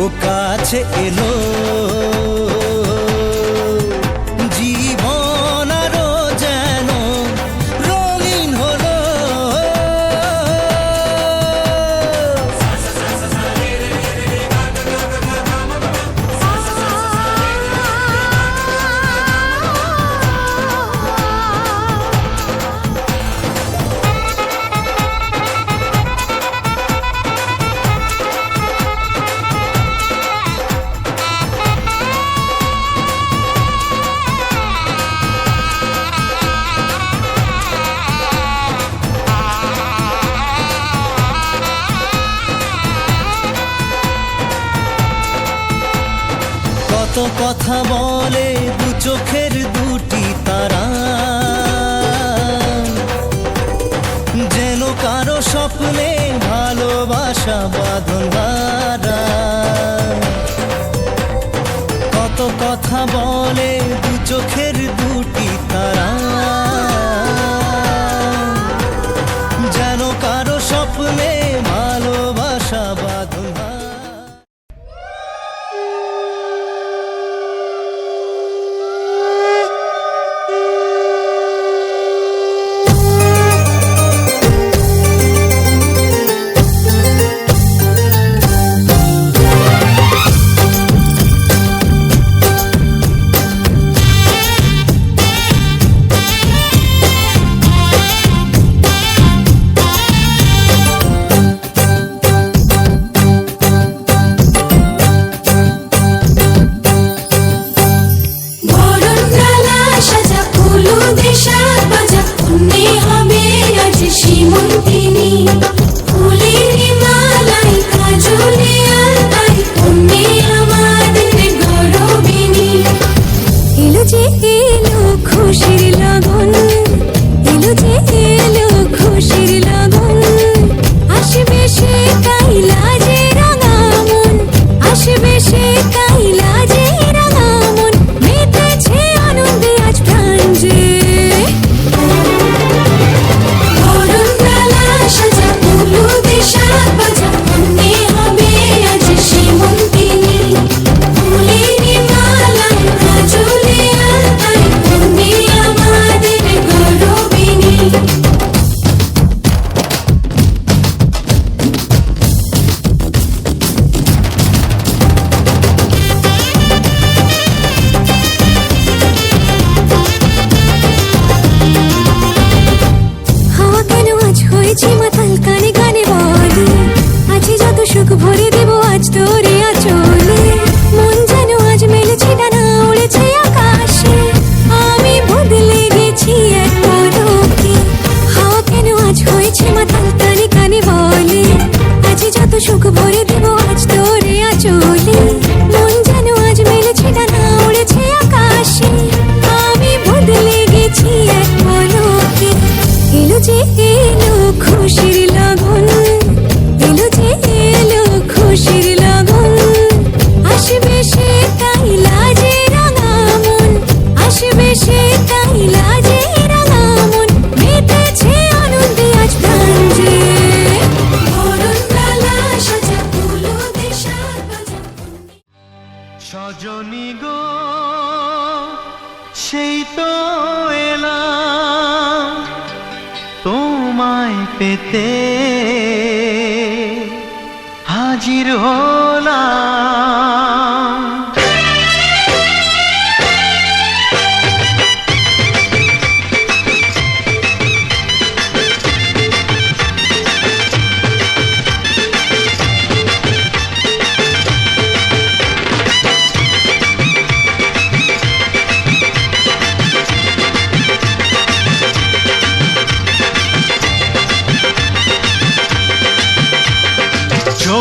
ও কাছে এলো। কথা বলে দু চোখের দুটি তারা।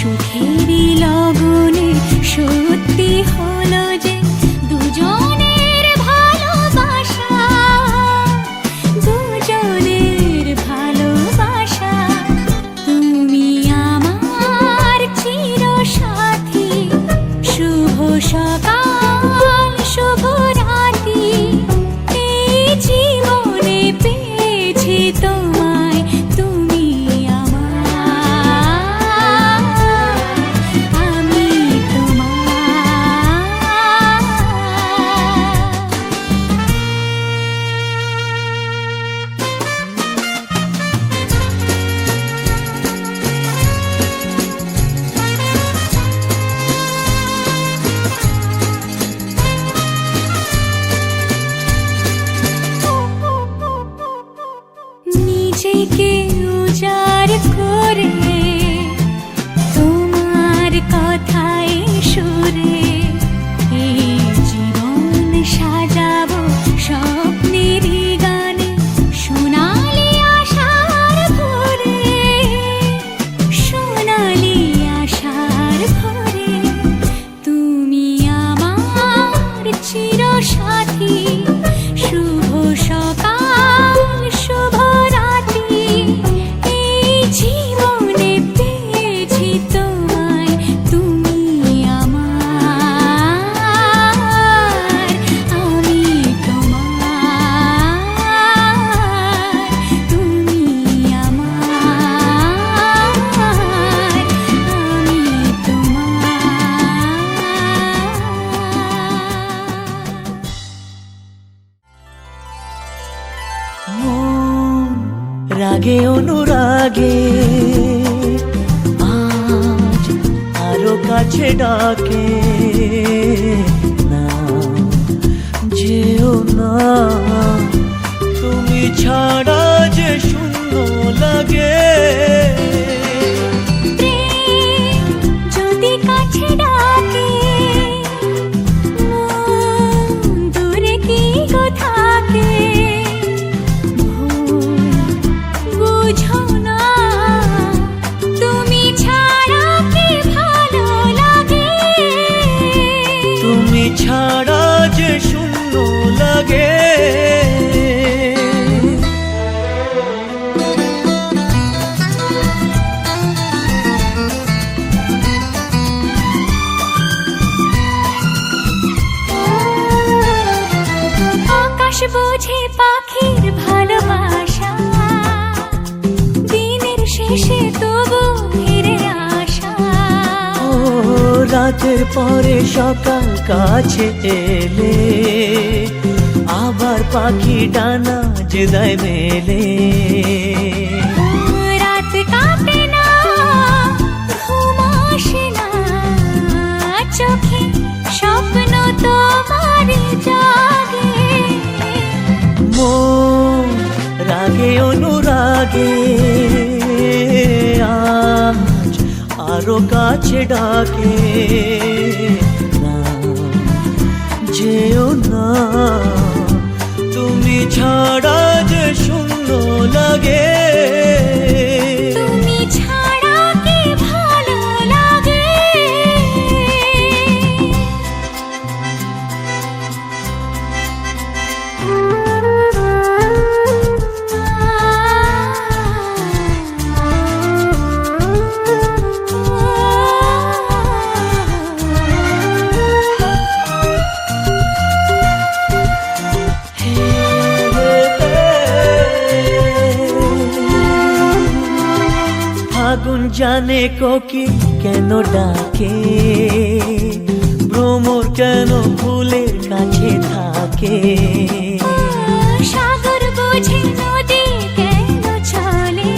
সুখেরই লগনে সত্যি হলো কাছে এলে আবার পাখি ডানা জেদায় মেলে। রাত কাটে না ঘুম আসে না চোখে স্বপ্ন তোমার জাগে। মন রাগে অনুরাগে আজ আরও কাছে ডাকে। যেও না। তুমি ছাড়া যে শূন্য লাগে। কোকিল কেন ডাকে? ভ্রমর কেন ফুলের কাছে থাকে? সাগর বোঝে নদী কেন চলে?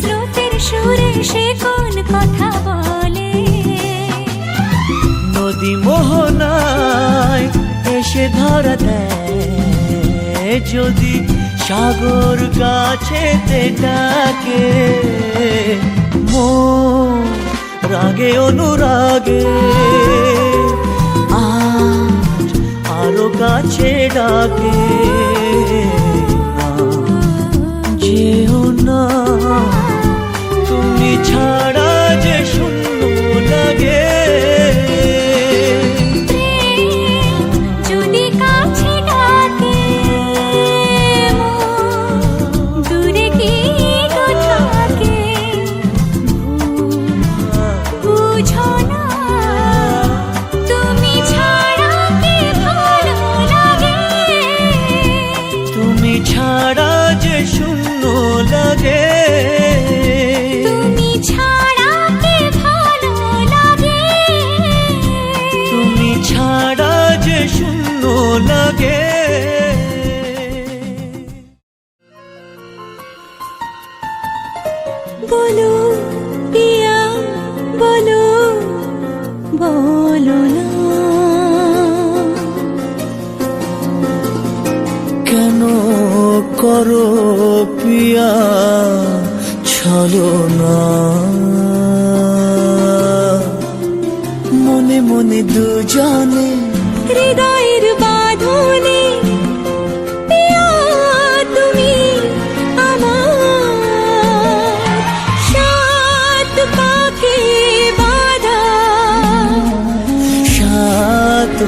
স্রোতের সুরে সে কোন কথা বলে? নদী মোহনায় এসে ধরা দেয় যদি সাগর কাছে ডাকে। মন রাগে অনুরাগে। আজ আরও কাছে ডাকে। যেও না তুমি ছাড়া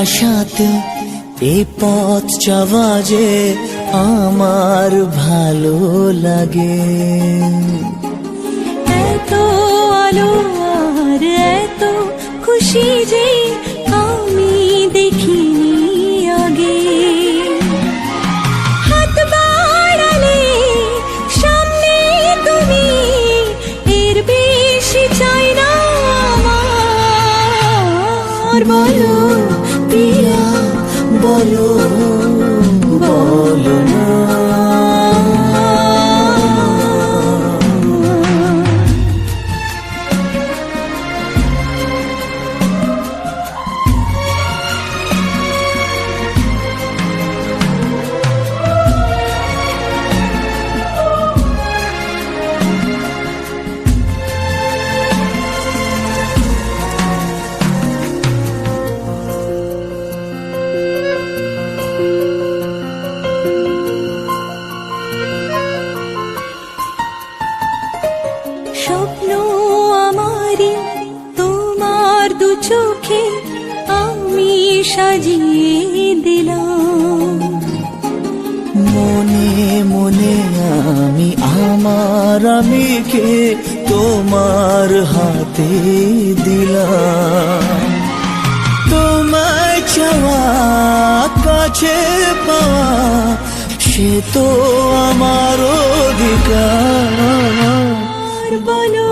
আশাতে এই পথ চাওয়া যে আমার ভালো লাগে। এত আলো আর এত খুশি যে আমি দেখিনি হাতে দিলাম। তোমায় চাওয়া কাছে পাওয়া সে তো আমার অধিকার। বলো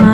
మా